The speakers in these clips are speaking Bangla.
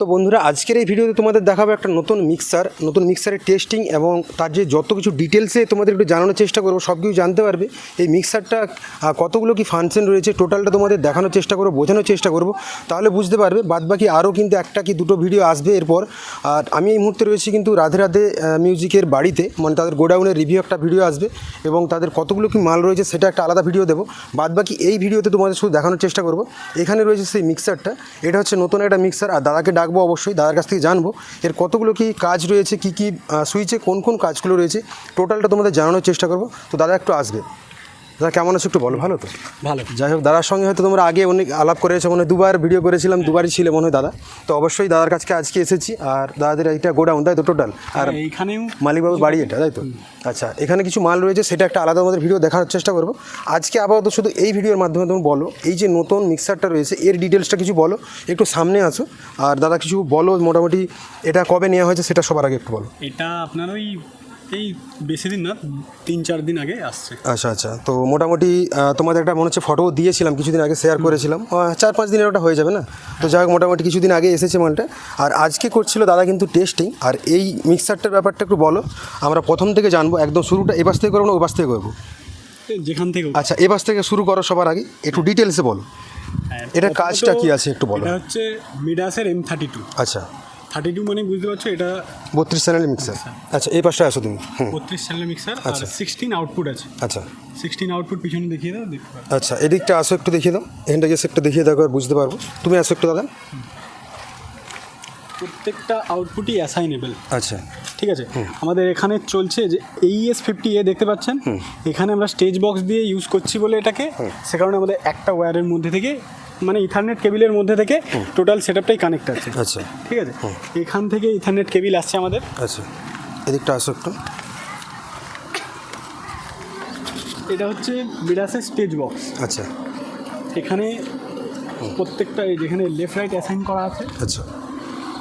তো বন্ধুরা, আজকের এই ভিডিওতে তোমাদের দেখাবো একটা নতুন মিক্সার নতুন মিক্সারের টেস্টিং এবং তার যে যত কিছু ডিটেলসে তোমাদের একটু জানানোর চেষ্টা করব, সব কিছু জানতে পারবে। এই মিক্সারটা কতগুলো কি ফাংশন রয়েছে টোটালটা তোমাদের দেখানোর চেষ্টা করব, বোঝানোর চেষ্টা করব, তাহলে বুঝতে পারবে। বাদবাকি আরও কিন্তু একটা কি দুটো ভিডিও আসবে এরপর। আর আমি এই মুহূর্তে রয়েছি কিন্তু রাধে রাধে মিউজিকের বাড়িতে মানে তাদের গোডাউনের রিভিউ একটা ভিডিও আসবে এবং তাদের কতগুলো কি মাল রয়েছে সেটা একটা আলাদা ভিডিও দেবো। বাদবাকি এই ভিডিওতে তোমাদের শুধু দেখানোর চেষ্টা করব। এখানে রয়েছে সেই মিক্সারটা এটা হচ্ছে নতুন একটা মিক্সার আর দাদাকে ডাকবো অবশ্যই, দাদার কাছ থেকে জানব। এর কতগুলো কি কাজ রয়েছে, কি কি সুইচে কোন কোন কাজগুলো রয়েছে, টোটালটা তোমাদের জানানোর চেষ্টা করব। তো দাদা একটু আসবে। দাদা কেমন আছো একটু বলো ভালো তো? ভালো। যাই হোক দাদার সঙ্গে হয়তো তোমরা আগে অনেক আলাপ করেছ মনে হয় দুবার ভিডিও করেছিলাম দুবারই ছিল মনে হয় দাদা। তো অবশ্যই দাদার কাছে আজকে এসেছি আর দাদাদের এইটা গোডাউন তাই তো টোটাল? আর এইখানেও মালিকবাবুর বাড়ি এটা তাই তো? আচ্ছা এখানে কিছু মাল রয়েছে সেটা একটা আলাদা আমাদের ভিডিও দেখার চেষ্টা করব। আজকে আপাতত শুধু এই ভিডিওর মাধ্যমে তুমি বলো এই যে নতুন মিক্সারটা রয়েছে এর ডিটেলসটা কিছু বলো একটু সামনে আসো। আর দাদা কিছু বলো মোটামুটি এটা কবে নেওয়া হয়েছে সেটা সবার আগে একটু বলো। এটা আপনার ওই এই বেশি দিন না তিন চার দিন আগে আসছে। আচ্ছা আচ্ছা। তো মোটামুটি তোমাদের একটা মনে হচ্ছে ফটো দিয়েছিলাম কিছুদিন আগে শেয়ার করেছিলাম। চার পাঁচ দিনের ওটা হয়ে যাবে না? তো যাই হোক মোটামুটি কিছুদিন আগে এসেছে মালটা। আর আজকে করছিল দাদা কিন্তু টেস্টিং আর এই মিক্সারটার ব্যাপারটা একটু বলো। আমরা প্রথম থেকে জানব একদম শুরুটা এ পাশ থেকে করব না ওই পাশ থেকে করব? যেখান থেকে আচ্ছা এ পাশ থেকে শুরু করো সবার আগে। একটু ডিটেলসে বলো। হ্যাঁ, এটার কাজটা কি আছে একটু বলো। এটা হচ্ছে মিডাসের এম থার্টি টু আচ্ছা। থার্টি টু মানে বুঝতে পারছ এটা বত্রিশ চ্যানেলের মিক্সার আচ্ছা। এই পাশটা আসো তুমি। বত্রিশ চ্যানেলের মিক্সার আচ্ছা। সিক্সটিন আউটপুট আছে। আচ্ছা। সিক্সটিন আউটপুট পিছনে দেখিয়ে দাও আচ্ছা এদিকটা আসো একটু দেখিয়ে দাও। এখানটা গেছে একটু দেখিয়ে দাও একবার বুঝতে পারব। তুমি আসো একটু দাদা প্রত্যেকটা আউটপুটই অ্যাসাইনেবল আচ্ছা। ঠিক আছে? আমাদের এখানে চলছে যে এইএস ফিফটি এ দেখতে পাচ্ছেন? এখানে আমরা স্টেজ বক্স দিয়ে ইউজ করছি বলে এটাকে। সে কারণে আমাদের একটা ওয়্যারের মধ্যে থেকে মানে ইথারনেট কেবিলের মধ্যে থেকে টোটাল সেটআপটাই কানেক্ট আছে। আচ্ছা। ঠিক আছে? এখান থেকে ইথারনেট কেবিল আসছে আমাদের। আচ্ছা। এদিকটা আসো একটু। এটা হচ্ছে বিরাসের স্টেজ বক্স। আচ্ছা। এখানে প্রত্যেকটা এই যেখানে লেফট রাইট অ্যাসাইন করা আছে। আচ্ছা।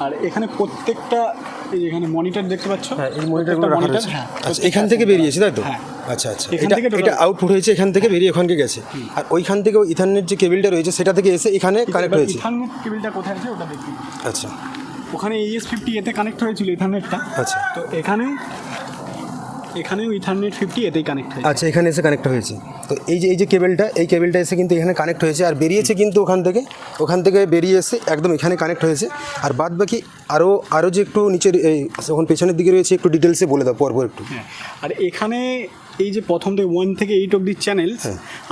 আর এখানে প্রত্যেকটা এই যেখানে মনিটর দেখতে পাচ্ছ হ্যাঁ এই মনিটরগুলো রাখা আছে হ্যাঁ আচ্ছা এখান থেকে বেরিয়েছে তাই তো? হ্যাঁ। আচ্ছা আচ্ছা। এখান এটা এটা আউটপুট হয়েছে এখান থেকে বেরিয়ে ওখানকে গেছে। আর ওইখান থেকে ইথারনেট যে কেবিলটা রয়েছে সেটা থেকে এসে এখানে কানেক্ট হয়েছে। ইথারনেট কেবিলটা কোথায় আছে ওটা দেখি। আচ্ছা। ওখানে এইএস ফিফটি এতে কানেক্ট হয়েছিল ইথারনেটটা। আচ্ছা। তো এখানেও এখানেও ইথারনেট ফিফটি এতেই কানেক্ট হয়েছে। আচ্ছা এখানে এসে কানেক্ট হয়েছে। তো এই যে এই যে কেবেলটা এই কেবেলটা এসে কিন্তু এখানে কানেক্ট হয়েছে। আর বেরিয়েছে কিন্তু ওখান থেকে ওখান থেকে বেরিয়ে এসে একদম এখানে কানেক্ট হয়েছে। আর বাদ বাকি আরও আরও যে একটু নিচের এই ওখানে পেছনের দিকে রয়েছে একটু ডিটেলসে বলে দাও পরপর একটু। হ্যাঁ। আর এখানে এই যে প্রথম থেকে ওয়ান থেকে এইট অব্দি চ্যানেল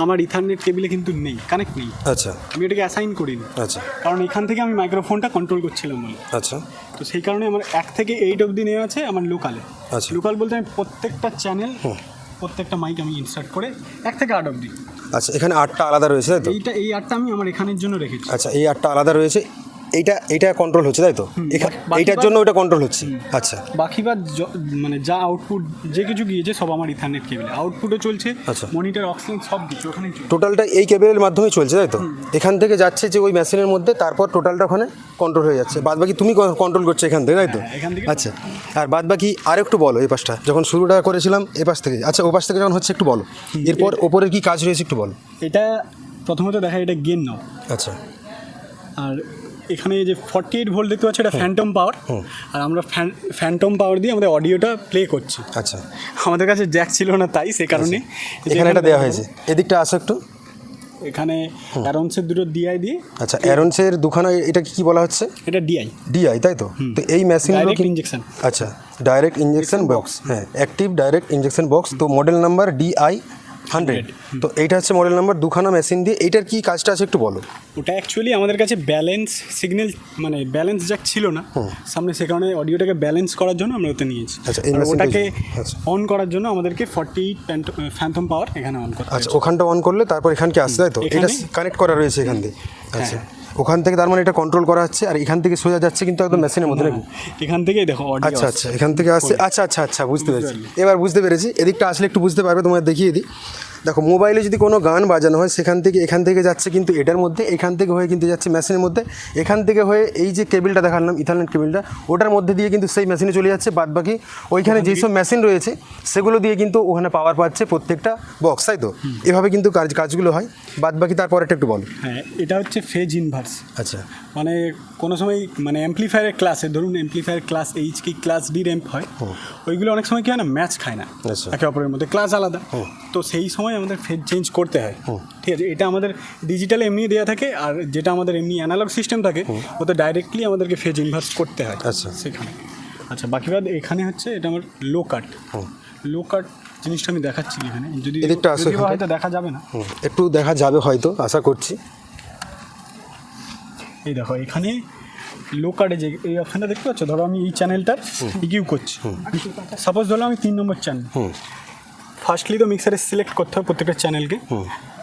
আমার ইথারনেট কেবিলে কিন্তু নেই কানেক্ট নেই। আচ্ছা। আমি এটাকে অ্যাসাইন করিনি। আচ্ছা। কারণ এখান থেকে আমি মাইক্রোফোনটা কন্ট্রোল করছিলাম বলে। আচ্ছা। তো সেই কারণে আমার এক থেকে এইট অব্দি নেওয়া আছে আমার লোকালে আচ্ছা। লোকাল বলতে আমি প্রত্যেকটা চ্যানেল প্রত্যেকটা মাইক আমি ইনসার্ট করে এক থেকে আট অব্দি আচ্ছা এখানে আটটা আলাদা রয়েছে এইটা এই আটটা আমি আমার এখানের জন্য রেখেছি। আচ্ছা এই আটটা আলাদা রয়েছে এইটা এইটা কন্ট্রোল হচ্ছে তাই তো? এইটার জন্য ওটা কন্ট্রোল হচ্ছে। আচ্ছা। বাকি বা য- মানে যা আউটপুট যে কিছু গিয়েছে সব আমার ইথারনেট কেবিলে আউটপুটও চলছে আচ্ছা। মনিটর অক্সিজেন সব কিছু চলছে। টোটালটা এই কেবেলের মাধ্যমে চলছে তাই তো? এখান থেকে যাচ্ছে যে ওই মেশিনের মধ্যে তারপর টোটালটা ওখানে কন্ট্রোল হয়ে যাচ্ছে। বাদ বাকি তুমি কন্ট্রোল করছ এখান থেকে তাই তো? হ্যাঁ, আচ্ছা। আর বাদ বাকি আর একটু বলো এই পাশটা। যখন শুরুটা করেছিলাম এ পাশ থেকে আচ্ছা ও পাশ থেকে যখন হচ্ছে একটু বলো। এরপর ওপরের কি কাজ রয়েছে একটু বলো। এটা প্রথমত দেখা এটা গেন নাও আচ্ছা। আর এখানে যে ফর্টি এইট ভোল্ট দেখতে পাচ্ছি এটা ফ্যান্টম পাওয়ার আর আমরা ফ্যান্টম পাওয়ার দিয়ে আমাদের অডিওটা প্লে করছি। আচ্ছা। আমাদের কাছে জ্যাক ছিল না তাই সে কারণে। এখানে এটা দেওয়া হয়েছে। এদিকটা আসো একটু। এখানে অ্যারন্সের দুটো ডিআই দিয়ে আচ্ছা অ্যারনসের দুখানা এটা কি বলা হচ্ছে? এটা ডিআই ডিআই তাই তো? তো এই মেশিন ডাইরেক্ট কি ইঞ্জেকশন আচ্ছা ডাইরেক্ট ইঞ্জেকশন বক্স হ্যাঁ অ্যাক্টিভ ডাইরেক্ট ইঞ্জেকশন বক্স তো মডেল নাম্বার ডিআই হান্ড্রেড। তো এইটা হচ্ছে মডেল নাম্বার দুখানা মেশিন দিয়ে। এইটার কি কাজটা আছে একটু বলো? ওটা অ্যাকচুয়ালি আমাদের কাছে ব্যালেন্স সিগন্যাল মানে ব্যালেন্স জ্যাক ছিল না। সামনে সে কারণে অডিওটাকে ব্যালেন্স করার জন্য আমরা ওতে নিয়েছি। আচ্ছা, ওটাকে আচ্ছা। অন করার জন্য আমাদেরকে ফর্টি ফ্যান্থম পাওয়ার এখানে অন করতে আচ্ছা ওখানটা অন করলে তারপর এখানকে আসছে তাই তো? এটা হ্যাঁ। কানেক্ট করা রয়েছে এখান দিয়ে। আচ্ছা ওখান থেকে তার মানে এটা কন্ট্রোল করা হচ্ছে আর এখান থেকে সোজা যাচ্ছে কিন্তু একদম মেশিনের মধ্যে নাকি? এখান থেকেই দেখো আচ্ছা আচ্ছা এখান থেকে আসছে। আচ্ছা আচ্ছা আচ্ছা বুঝতে পেরেছি। এবার বুঝতে পেরেছি। এদিকটা আসলে একটু বুঝতে পারবে তোমার দেখিয়ে দিই। দেখো মোবাইলে যদি কোনো গান বাজানো হয় সেখান থেকে এখান থেকে যাচ্ছে কিন্তু এটার মধ্যে এখান থেকে হয়ে কিন্তু যাচ্ছে মেশিনের মধ্যে। এখান থেকে হয়ে এই যে কেবিলটা দেখালাম ইথারনেট কেবিলটা ওটার মধ্যে দিয়ে কিন্তু সেই মেশিনে চলে যাচ্ছে। বাদ বাকি ওইখানে যেসব মেশিন রয়েছে সেগুলো দিয়ে কিন্তু ওখানে পাওয়ার পাচ্ছে প্রত্যেকটা বক্স তাই তো? এভাবে কিন্তু কাজ কাজগুলো হয়। বাদ বাকি তারপর একটা একটু বলো। হ্যাঁ এটা হচ্ছে ফেজ ইনভার্স আচ্ছা। মানে কোনো সময় মানে অ্যাম্পলিফায়ারের ক্লাসে ধরুন অ্যাম্পলিফায়ার ক্লাস এইচ কি ক্লাস ডি র্যাম্প হয় ওইগুলো অনেক সময় কি হয় না ম্যাচ খায় না। আচ্ছা। একে অপরের মধ্যে ক্লাস আলাদা। তো সেই সময় আমাদের ফেজ চেঞ্জ করতে হয়। ঠিক আছে এটা আমাদের ডিজিটাল এমনি দেওয়া থাকে আর যেটা আমাদের এমনি অ্যানালগ সিস্টেম থাকে ওতে ডাইরেক্টলি আমাদেরকে ফেজ ইনভার্স করতে হয় আচ্ছা। সেখানে। আচ্ছা বাকি বাদ এখানে হচ্ছে এটা আমার লো কাট লো কাট জিনিসটা আমি দেখাচ্ছি এখানে। যদি। হয়তো দেখা যাবে না। একটু দেখা যাবে হয়তো আশা করছি। এই দেখো এখানে লো কার্ডে যে এই অপশানটা দেখতে পাচ্ছ? ধরো আমি এই চ্যানেলটার ইকিউ করছি। সাপোজ ধরো আমি তিন নম্বর চ্যানেল হুম। ফার্স্টলি তো মিক্সারে সিলেক্ট করতে হবে প্রত্যেকটা চ্যানেলকে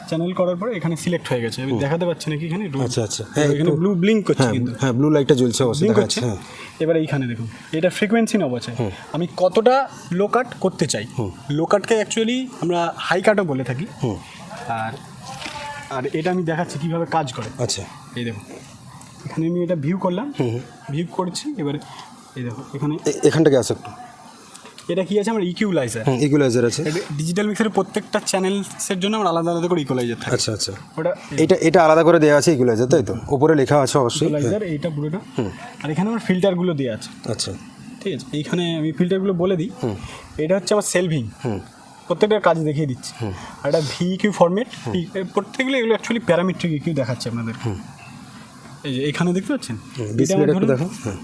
চ্যানেল করার পরে এখানে সিলেক্ট হয়ে গেছে। দেখাতে পাচ্ছি নাকি এখানে? আচ্ছা, আচ্ছা। হ্যাঁ, এখানে ব্লু ব্লিঙ্ক করছে কিন্তু। হ্যাঁ ব্লু লাইটটা জ্বলছে অবশ্যই দেখা যাচ্ছে হ্যাঁ। এবার এইখানে দেখুন। এটা ফ্রিকোয়েন্সি নব আছে আমি কতটা লো কাট করতে চাই? লো কাটকে অ্যাকচুয়ালি আমরা হাই কাটও বলে থাকি। আর আর এটা আমি দেখাচ্ছি কীভাবে কাজ করে। আচ্ছা। এই দেখো এখানে আমি এটা ভিউ করলাম। ভিউ করছি এবারে এই দেখো এখানে এ- এখান থেকে আসো একটু। এটা কি আছে? আমার ইকিউলাইজার হুম ইকুলাইজার আছে। ডিজিটাল মিক্সারের প্রত্যেকটা চ্যানেলসের জন্য আমার আলাদা আলাদা করে ইকুয়ালাইজার থাকে। আচ্ছা আচ্ছা। ওটা এটা এটা আলাদা করে দেওয়া আছে ইকুলাইজার তাই তো? উপরে লেখা আছে অবশ্যই। হ্যাঁ, ইকুয়ালাইজার এইটা পুরোটা। আর এখানে আমার ফিল্টারগুলো দেওয়া আছে। আচ্ছা। ঠিক আছে? এইখানে আমি ফিল্টারগুলো বলে দিই। এটা হচ্ছে আমার সেলভিং প্রত্যেকটা কাজ দেখিয়ে দিচ্ছি। আর এটা ভি কিউ ফরম্যাট প্রত্যেকগুলো এগুলো অ্যাকচুয়ালি প্যারামেট্রিক কিউ দেখাচ্ছে আপনাদের। এই যে এখানে দেখতে পাচ্ছেন? ডিসপ্লেটা একটু দেখো হ্যাঁ।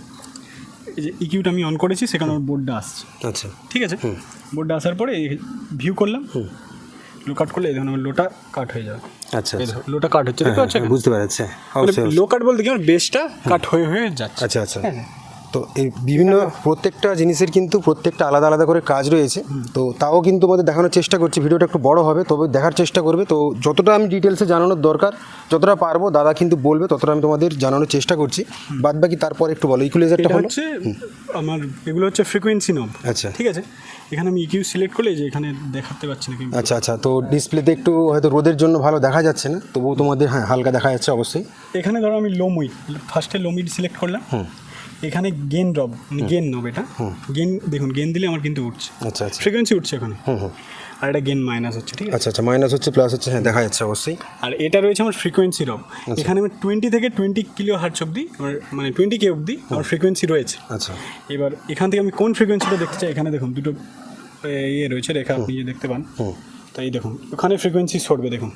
এই যে ইকিউটা আমি অন করেছি সেখানে আমার বোর্ডটা আসছে। আচ্ছা। ঠিক আছে? বোর্ডটা আসার পরে ভিউ করলাম। লো কাট করলে এই ধরনের আমার লোটা কাট হয়ে যাবে। আচ্ছা আচ্ছা। লোটা কাট হচ্ছে দেখতে পাচ্ছ হ্যাঁ, বুঝতে পারছি। লো কাট বলতে কি আমার বেসটা কাট হয়ে হয়ে যাচ্ছে। আচ্ছা আচ্ছা। তো এই বিভিন্ন প্রত্যেকটা জিনিসের কিন্তু প্রত্যেকটা আলাদা আলাদা করে কাজ রয়েছে। তো তাও কিন্তু আমাদের দেখানোর চেষ্টা করছি ভিডিওটা একটু বড় হবে তবে দেখার চেষ্টা করবে। তো যতটা আমি ডিটেলসে জানানোর দরকার যতটা পারব দাদা কিন্তু বলবে ততটা আমি তোমাদের জানানোর চেষ্টা করছি। বাদ বাকি তারপর একটু বলো ইকুলাইজারটা এটা হচ্ছে আমার এগুলো হচ্ছে ফ্রিকোয়েন্সি নব আচ্ছা। ঠিক আছে? এখানে আমি ইকিউ সিলেক্ট করলে যে এখানে দেখাতে পাচ্ছি না কিন্তু। আচ্ছা আচ্ছা তো ডিসপ্লেতে একটু হয়তো রোদের জন্য ভালো দেখা যাচ্ছে না তবুও তোমাদের হ্যাঁ হালকা দেখা যাচ্ছে অবশ্যই। এখানে ধরো আমি লো মুই ফার্স্টে লো মিড সিলেক্ট করলাম। এখানে গেন ড্রপ গেন নব এটা। গেন দেখুন গেন দিলে আমার কিন্তু উঠছে। আচ্ছা আচ্ছা। ফ্রিকোয়েন্সি উঠছে এখানে। আর এটা গেন মাইনাস হচ্ছে ঠিক আছে? আচ্ছা আচ্ছা মাইনাস হচ্ছে প্লাস হচ্ছে হ্যাঁ দেখা যাচ্ছে অবশ্যই। আর এটা রয়েছে আমার ফ্রিকোয়েন্সি রব এখানে আমি টোয়েন্টি থেকে টোয়েন্টি কিলো হার্টস অবধি আমার মানে টোয়েন্টি কে অবধি আমার ফ্রিকোয়েন্সি রয়েছে। আচ্ছা। এবার এখান থেকে আমি কোন ফ্রিকোয়েন্সিটা দেখতে চাই? এখানে দেখুন দুটো ইয়ে রয়েছে রেখা আপনি দেখতে পান। তাই দেখুন ওখানে ফ্রিকোয়েন্সি সরবে দেখুন।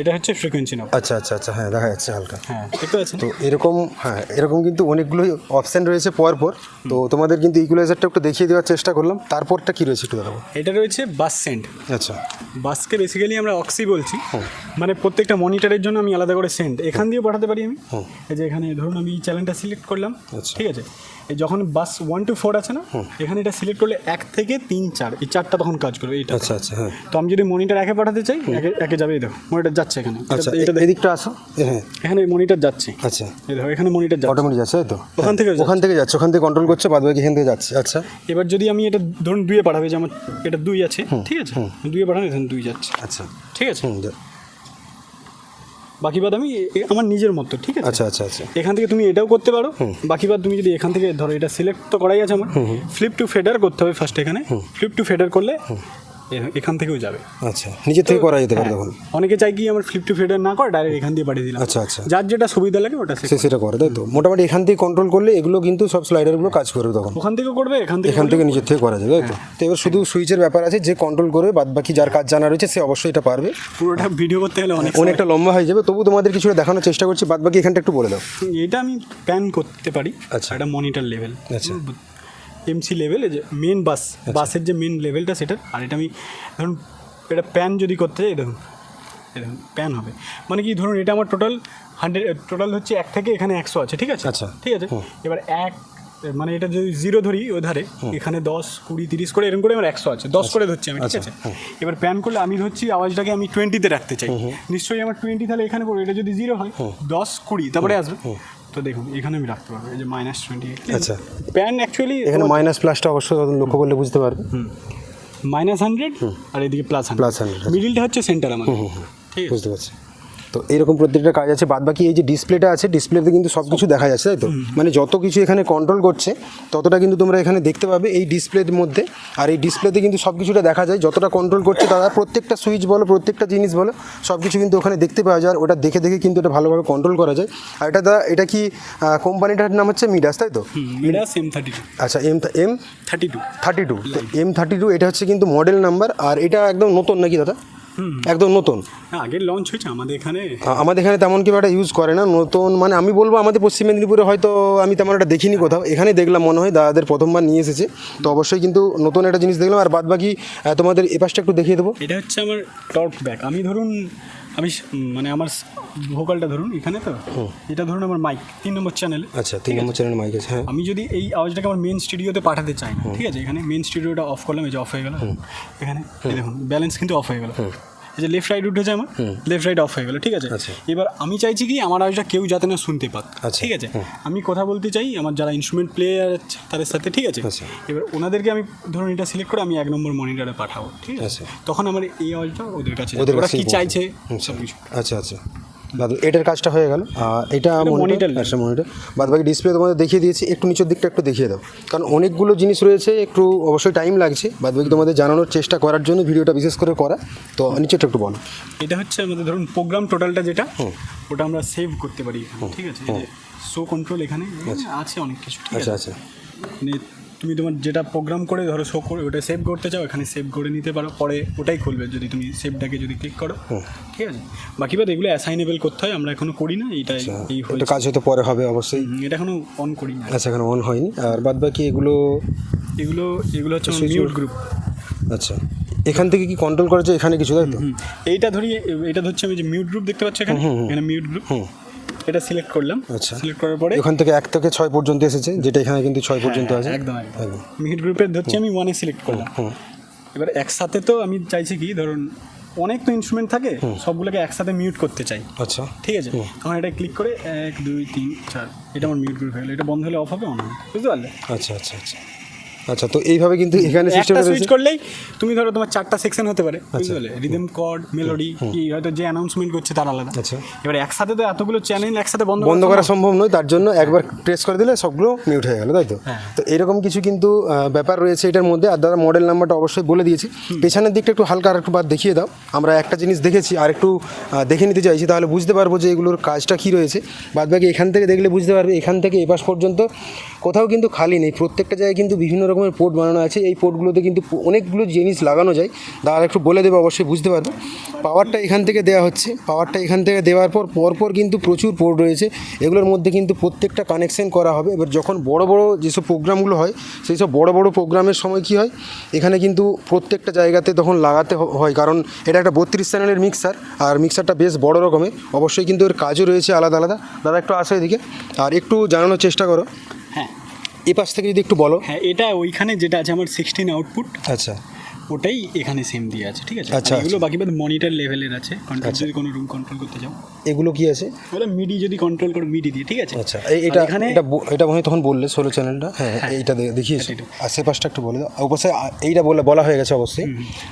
এটা হচ্ছে ফ্রিকোয়েন্সি নব আচ্ছা আচ্ছা আচ্ছা হ্যাঁ দেখা যাচ্ছে হালকা। হ্যাঁ দেখতে পাচ্ছেন? তো এরকম হ্যাঁ এরকম কিন্তু অনেকগুলোই অপশান রয়েছে পর পর তো তোমাদের কিন্তু ইকুলাইজারটা একটু দেখিয়ে দেওয়ার চেষ্টা করলাম। তারপরটা কি রয়েছে একটু দেখাবো। এটা রয়েছে বাস সেন্ট আচ্ছা। বাসকে বেসিক্যালি আমরা অক্সি বলছি। মানে প্রত্যেকটা মনিটরের জন্য আমি আলাদা করে সেন্ট এখান দিয়ে পাঠাতে পারি আমি। এই যে এখানে ধরুন আমি চ্যানেলটা সিলেক্ট করলাম। আচ্ছা। ঠিক আছে? এই যখন বাস ওয়ান টু ফোর আছে না এখানে এটা সিলেক্ট করলে এক থেকে তিন চার এই চারটা তখন কাজ করবে এইটা। আচ্ছা আচ্ছা হ্যাঁ। তো আমি যদি মনিটর একে পাঠাতে চাই একে একে যাবে এই দেখো মনিটর যাচ্ছে এখানে। আচ্ছা এটা। এদিকটা আসো। হ্যাঁ। এখানে মনিটর যাচ্ছে। আচ্ছা। এই দেখো এখানে মনিটর যাচ্ছে। অটোমেটিক যাচ্ছে তাই তো। ওখান থেকে ওখান থেকে যাচ্ছে ওখান থেকে কন্ট্রোল করছে বাদ বাকি এখান থেকে যাচ্ছে। আচ্ছা। এবার যদি আমি এটা ধরুন দুইয়ে পাঠাবে যে আমার এটা দুই আছে ঠিক আছে? দুইয়ে পাঠানো এখানে দুই যাচ্ছে। আচ্ছা। ঠিক আছে? হুম বাকি বাদ আমি আমার নিজের মতো ঠিক আছে? আচ্ছা আচ্ছা আচ্ছা। এখান থেকে তুমি এটাও করতে পারো। বাকি বাদ তুমি যদি এখান থেকে ধরো এটা সিলেক্ট তো করাই আছে আমার। ফ্লিপ টু ফেডার করতে হবে ফার্স্ট এখানে। ফ্লিপ টু ফেডার করলে এখান থেকেও যাবে। আচ্ছা নিজের থেকে করা যেতে পারে তখন? অনেকে চাই কি আমার ফ্লিপ টু ফেডার না করে ডাইরেক্ট এখান দিয়ে পাঠিয়ে দিলাম। আচ্ছা আচ্ছা। যার যেটা সুবিধা লাগে ওটা সে সেটা করে তাই তো? মোটামুটি এখান থেকে কন্ট্রোল করলে এগুলো কিন্তু সব স্লাইডারগুলো কাজ করবে তখন। ওখান থেকেও করবে এখান থেকে এখান থেকে নিজের থেকে করা যাবে তাই তো? তো এবার শুধু সুইচের ব্যাপার আছে যে কন্ট্রোল করবে বাদ বাকি যার কাজ জানা রয়েছে সে অবশ্যই এটা পারবে। পুরোটা ভিডিও করতে গেলে অনেক অনেকটা লম্বা হয়ে যাবে তবু তোমাদের কিছুটা দেখানোর চেষ্টা করছি বাদ বাকি এখানটা একটু বলে দাও। এটা আমি প্যান করতে পারি আচ্ছা। এটা মনিটর লেভেল আচ্ছা। এমসি লেভেল যে মেন বাস বাসের যে মেন লেভেলটা সেটা আর এটা আমি ধরুন এটা প্যান যদি করতে চাই দেখুন এরকম প্যান হবে। মানে কি ধরুন এটা আমার টোটাল হান্ড্রেড টোটাল হচ্ছে এক থেকে এখানে একশো আছে ঠিক আছে? আচ্ছা। ঠিক আছে? এবার এক মানে এটা যদি জিরো ধরি ও ধারে এখানে দশ কুড়ি তিরিশ করে এরকম করে আমার একশো আছে দশ করে ধরছি আমি ঠিক আছে? এবার প্যান করলে আমি ধরছি আওয়াজটাকে আমি টোয়েন্টিতে রাখতে চাই। নিশ্চয়ই আমার টোয়েন্টি তাহলে এখানে পড়বে এটা যদি জিরো হয় দশ কুড়ি তারপরে আসবে। তো দেখুন এখানে আমি রাখতে পারব। এই যে মাইনাস টোয়েন্টি আচ্ছা। প্যান অ্যাকচুয়ালি এখানে মাইনাস প্লাসটা অবশ্যই লক্ষ্য করলে বুঝতে পারবে। মাইনাস হান্ড্রেড আর এদিকে প্লাস হান্ড্রেড 100, আচ্ছা। মিডিলটা হচ্ছে সেন্টার আমার ঠিক আছে? বুঝতে পারছি। তো এরকম প্রত্যেকটা কাজ আছে বাদ বাকি এই যে ডিসপ্লেটা আছে ডিসপ্লেতে কিন্তু সব কিছু দেখা যাচ্ছে তাই তো? মানে যত কিছু এখানে কন্ট্রোল করছে ততটা কিন্তু তোমরা এখানে দেখতে পাবে এই ডিসপ্লের মধ্যে। আর এই ডিসপ্লেতে কিন্তু সব কিছুটা দেখা যায় যতটা কন্ট্রোল করছে তারা প্রত্যেকটা সুইচ বলো প্রত্যেকটা জিনিস বলো সব কিছু কিন্তু ওখানে দেখতে পাওয়া যায় আর ওটা দেখে দেখে কিন্তু এটা ভালোভাবে কন্ট্রোল করা যায়। আর এটা দা এটা কি কোম্পানিটার নাম হচ্ছে মিডাস তাই তো? মিডাস এম থার্টি টু আচ্ছা M M thirty two thirty two M thirty two এটা হচ্ছে কিন্তু মডেল নাম্বার আর এটা একদম নতুন নাকি দাদা? একদম নতুন। আগে লঞ্চ হয়েছে আমাদের এখানে। আমাদের এখানে তেমন কেউ একটা ইউজ করে না। নতুন মানে আমি বলব আমাদের পশ্চিম মেদিনীপুরে হয়তো আমি তেমন একটা দেখিনি কোথাও। এখানে দেখলাম মনে হয় দাদাদের প্রথমবার নিয়ে এসেছে। তো অবশ্যই কিন্তু নতুন একটা জিনিস দেখলাম। আর বাদ বাকি তোমাদের এ পাশটা একটু দেখিয়ে দেবো। এটা হচ্ছে আমার টর্ক ব্যাগ আমি ধরুন আমি মানে আমার ভোকালটা ধরুন এখানে তো? এটা ধরুন আমার মাইক তিন নম্বর চ্যানেল আচ্ছা তিন নম্বর চ্যানেল মাইক আছে হ্যাঁ। আমি যদি এই আওয়াজটাকে আমার মেন স্টুডিওতে পাঠাতে চাই ঠিক আছে? এখানে মেন স্টুডিওটা অফ করলাম এই যে অফ হয়ে গেল। এখানে দেখুন ব্যালেন্স কিন্তু অফ হয়ে গেল। যে লেফট রাইট উঠেছে আমার লেফট রাইট অফ হয়ে গেল ঠিক আছে? আচ্ছা। এবার আমি চাইছি কি আমার আওয়াজটা কেউ যাতে না শুনতে পাক আচ্ছা। ঠিক আছে? আমি কথা বলতে চাই আমার যারা ইনস্ট্রুমেন্ট প্লেয়ার আছে তাদের সাথে ঠিক আছে? আচ্ছা। এবার ওনাদেরকে আমি ধরুন এটা সিলেক্ট করে আমি এক নম্বর মনিটরে পাঠাবো ঠিক আছে। তখন আমার এই আওয়াজটা ওদের কাছে ওরা কি চাইছে? সব কিছু আচ্ছা আচ্ছা। এটার কাজটা হয়ে গেল। এটা মনিটর। আচ্ছা মনিটর বাদ বাকি ডিসপ্লে তোমাদের দেখিয়ে দিয়েছি একটু নিচের দিকটা একটু দেখিয়ে দাও। কারণ অনেকগুলো জিনিস রয়েছে একটু অবশ্যই টাইম লাগছে। বাদ বাকি তোমাদের জানানোর চেষ্টা করার জন্য ভিডিওটা বিশেষ করে করা। তো নিচেরটা একটু বলো। এটা হচ্ছে আমাদের ধরুন প্রোগ্রাম টোটালটা যেটা ওটা আমরা সেভ করতে পারি ঠিক আছে? শো কন্ট্রোল এখানে আছে অনেক কিছু আচ্ছা আচ্ছা। মানে তুমি তোমার যেটা প্রোগ্রাম করে ধরো শো করে ওটা সেভ করতে চাও এখানে সেভ করে নিতে পারো পরে ওটাই খুলবে যদি তুমি সেভটাকে যদি ক্লিক করো। ঠিক আছে? বাকি বাদ এগুলো অ্যাসাইনেবল করতে হয় আমরা এখনও করি না এইটাই এই এটা হয়েছে। কাজ হয়তো পরে হবে অবশ্যই। এটা এখনও অন করি না। আচ্ছা এখানে অন হয়নি। আর বাদ বাকি এগুলো এগুলো এগুলো হচ্ছে মিউট গ্রুপ আচ্ছা। এখান থেকে কি কন্ট্রোল করেছে? এখানে কিছু তাই তো? এইটা ধরি এটা ধরছে আমি যে মিউট গ্রুপ দেখতে পাচ্ছ এখানে? এখানে মিউট গ্রুপ এটা সিলেক্ট করলাম। আচ্ছা। সিলেক্ট করার পরে এখান থেকে এক থেকে ছয় পর্যন্ত এসেছে যেটা এখানে কিন্তু ছয় পর্যন্ত আছে। একদম একদম। একদম। মিহিট গ্রুপের ধরছি আমি ওয়ানে সিলেক্ট করলাম। এবার একসাথে তো আমি চাইছি কি ধরুন অনেক তো ইনস্ট্রুমেন্ট থাকে সবগুলোকে একসাথে মিউট করতে চাই। আচ্ছা। ঠিক আছে? তখন এটা ক্লিক করে এক দুই তিন চার এটা আমার মিউট গ্রুপ হয়ে গেলো। এটা বন্ধ হলে অফ হবে অন হবে। বুঝতে পারলে? আচ্ছা আচ্ছা আচ্ছা। আচ্ছা তো এইভাবে কিন্তু এখানে একটা সিস্টেমটা সুইচ করলেই তুমি ধরো তোমার চারটা সেকশন হতে পারে বুঝতে পারলে রিদম কর্ড মেলোডি কি হয়তো যে অ্যানাউন্সমেন্ট করছে তার আলাদা। আচ্ছা। এবার একসাথে তো এতগুলো চ্যানেল একসাথে বন্ধ বন্ধ করা সম্ভব নয় তার জন্য একবার প্রেস করে দিলে সবগুলো মিউট হয়ে গেল তাই তো? হ্যাঁ। তো এরকম কিছু কিন্তু ব্যাপার রয়েছে এটার মধ্যে। আর দাদা মডেল নাম্বারটা অবশ্যই বলে দিয়েছি। পেছনের দিকটা একটু হালকা আর একটু বাদ দেখিয়ে দাও। আমরা একটা জিনিস দেখেছি আর একটু দেখে নিতে চাইছি তাহলে বুঝতে পারব যে এগুলোর কাজটা কী রয়েছে। বাদ বাকি এখান থেকে দেখলে বুঝতে পারবে এখান থেকে এপাশ পর্যন্ত কোথাও কিন্তু খালি নেই। প্রত্যেকটা জায়গায় কিন্তু বিভিন্ন রকমের পোর্ট বানানো আছে। এই পোর্টগুলোতে কিন্তু অনেকগুলো জিনিস লাগানো যায়। দাদা একটু বলে দেবে, অবশ্যই বুঝতে পারবে। পাওয়ারটা এখান থেকে দেওয়া হচ্ছে। পাওয়ারটা এখান থেকে দেওয়ার পর পরপর কিন্তু প্রচুর পোর্ট রয়েছে। এগুলোর মধ্যে কিন্তু প্রত্যেকটা কানেকশন করা হবে। এবার যখন বড় বড় যেসব প্রোগ্রামগুলো হয়, সেই সব বড় বড় প্রোগ্রামের সময় কি হয়? এখানে কিন্তু প্রত্যেকটা জায়গাতে তখন লাগাতে হয়। কারণ এটা একটা বত্রিশ চ্যানেলের মিক্সার আর মিক্সারটা বেশ বড় রকমের। অবশ্যই কিন্তু এর কাজও রয়েছে আলাদা আলাদা। দাদা একটু আসো এদিকে। আর একটু জানানোর চেষ্টা করো। এ পাশ থেকে যদি একটু বলো। হ্যাঁ এটা ওইখানে যেটা আছে আমার সিক্সটিন আউটপুট আচ্ছা। ওটাই এখানে সেম দিয়ে আছে ঠিক আছে? আচ্ছা, এগুলো বাকি বাদ মনিটর লেভেলের আছে। কন্ট্রোল যদি কোনো রুম কন্ট্রোল করতে চাও। এগুলো কি আছে? ওটা মিডি যদি কন্ট্রোল করো মিডি দিয়ে ঠিক আছে? আচ্ছা এই এটা এখানে এটা এটা মনে হয় তখন বললে ষোলো চ্যানেলটা হ্যাঁ এইটা দে- দেখিয়েছি। এটা। আর পাশটা একটু বলে দাও। অবশ্যই এইটা বলে বলা হয়ে গেছে অবশ্যই।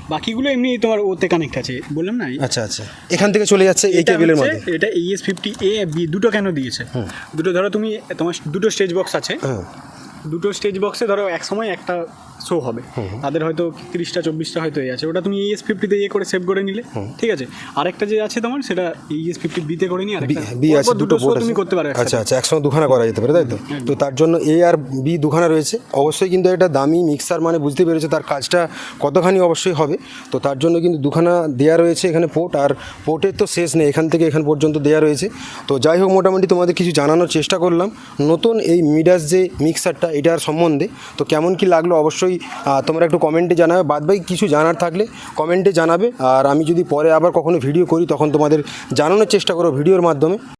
বাকিগুলো এমনি তোমার ওতে কানেক্ট আছে বললাম না? আচ্ছা আচ্ছা। এখান থেকে চলে যাচ্ছে এই কেবিলের মধ্যে। এটা এইএস ফিফটি এ বি দুটো কেন দিয়েছে? দুটো ধরো তুমি তোমার দুটো স্টেজ বক্স আছে। হ্যাঁ দুটো স্টেজ বক্সে ধরো এক সময় একটা শো হবে। তাদের হয়তো তিরিশটা চব্বিশটা হয়তো এই আছে। ওটা তুমি এইএস ফিফটিতে ইয়ে করে সেভ করে নিলে ঠিক আছে? আরেকটা যে আছে তোমার সেটা এইএস ফিফটি বিতে করে নিয়ে বি আছে দুটো বোর্ড তুমি করতে পারো আচ্ছা। আচ্ছা একসঙ্গে দুখানা করা যেতে পারে তাই তো? তো তার জন্য এ আর বি দুখানা রয়েছে। অবশ্যই কিন্তু এটা দামি মিক্সার মানে বুঝতে পেরেছে তার কাজটা কতখানি অবশ্যই হবে। তো তার জন্য কিন্তু দুখানা দেয়া রয়েছে এখানে পোর্ট আর পোর্টের তো শেষ নেই এখান থেকে এখান পর্যন্ত দেয়া রয়েছে। তো যাই হোক মোটামুটি তোমাদের কিছু জানানোর চেষ্টা করলাম। নতুন এই মিডাস যে মিক্সারটা এটার সম্বন্ধে তো কেমন কি লাগল অবশ্যই আহ, তোমরা একটু কমেন্টে জানাবে। বাদ বাকি কিছু জানার থাকলে কমেন্টে জানাবে। আর আমি যদি পরে আবার কখনো ভিডিও করি তখন তোমাদের জানানোর চেষ্টা করো ভিডিওর মাধ্যমে।